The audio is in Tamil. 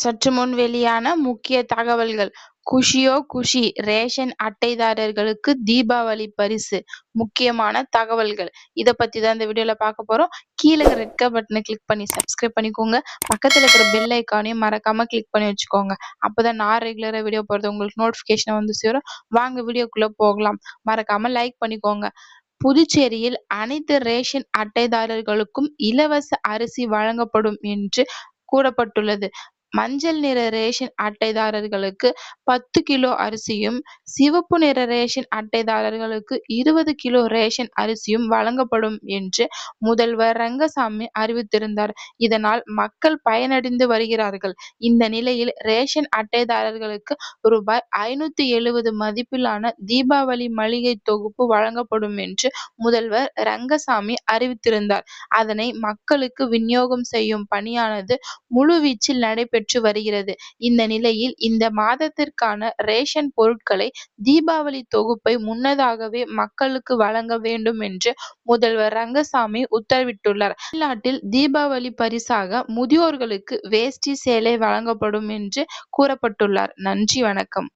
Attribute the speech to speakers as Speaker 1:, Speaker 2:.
Speaker 1: சற்று முன் வெளியான முக்கிய தகவல்கள். குஷியோ குஷி ரேஷன் அட்டைதாரர்களுக்கு தீபாவளி பரிசு முக்கியமான தகவல்கள். இதை பத்தி தான் இந்த வீடியோல பார்க்க போறோம். கீழே ரெட் கலர் பட்டனை கிளிக் பண்ணி சப்ஸ்கிரைப் பண்ணிக்கோங்க. பக்கத்துல இருக்கிற பெல் ஐக்கானையும் மறக்காம கிளிக் பண்ணி வச்சுக்கோங்க. அப்பதான் நான் ரெகுலரா வீடியோ போடுறது உங்களுக்கு நோட்டிபிகேஷன் வந்து சேரும். வாங்க வீடியோக்குள்ள போகலாம். மறக்காம லைக் பண்ணிக்கோங்க. புதுச்சேரியில் அனைத்து ரேஷன் அட்டைதாரர்களுக்கும் இலவச அரிசி வழங்கப்படும் என்று கூறப்பட்டுள்ளது. மஞ்சள் நிற ரேஷன் அட்டைதாரர்களுக்கு பத்து கிலோ அரிசியும் சிவப்பு நிற ரேஷன் அட்டைதாரர்களுக்கு இருபது கிலோ ரேஷன் அரிசியும் வழங்கப்படும் என்று முதல்வர் ரங்கசாமி அறிவித்திருந்தார். இதனால் மக்கள் பயனடைந்து வருகிறார்கள். இந்த நிலையில் ரேஷன் அட்டைதாரர்களுக்கு ரூபாய் ஐநூத்தி எழுபது மதிப்பிலான தீபாவளி மளிகை தொகுப்பு வழங்கப்படும் என்று முதல்வர் ரங்கசாமி அறிவித்திருந்தார். அதனை மக்களுக்கு விநியோகம் செய்யும் பணியானது முழுவீச்சில் நடைபெற்று வருகிறது. இந்த நிலையில் இந்த மாதத்திற்கான ரேஷன் பொருட்களை தீபாவளி தொகுப்பை முன்னதாகவே மக்களுக்கு வழங்க வேண்டும் என்று முதல்வர் ரங்கசாமி உத்தரவிட்டுள்ளார். தமிழ்நாட்டில் தீபாவளி பரிசாக முதியோர்களுக்கு வேஷ்டி சேலை வழங்கப்படும் என்று கூறப்பட்டுள்ளார். நன்றி வணக்கம்.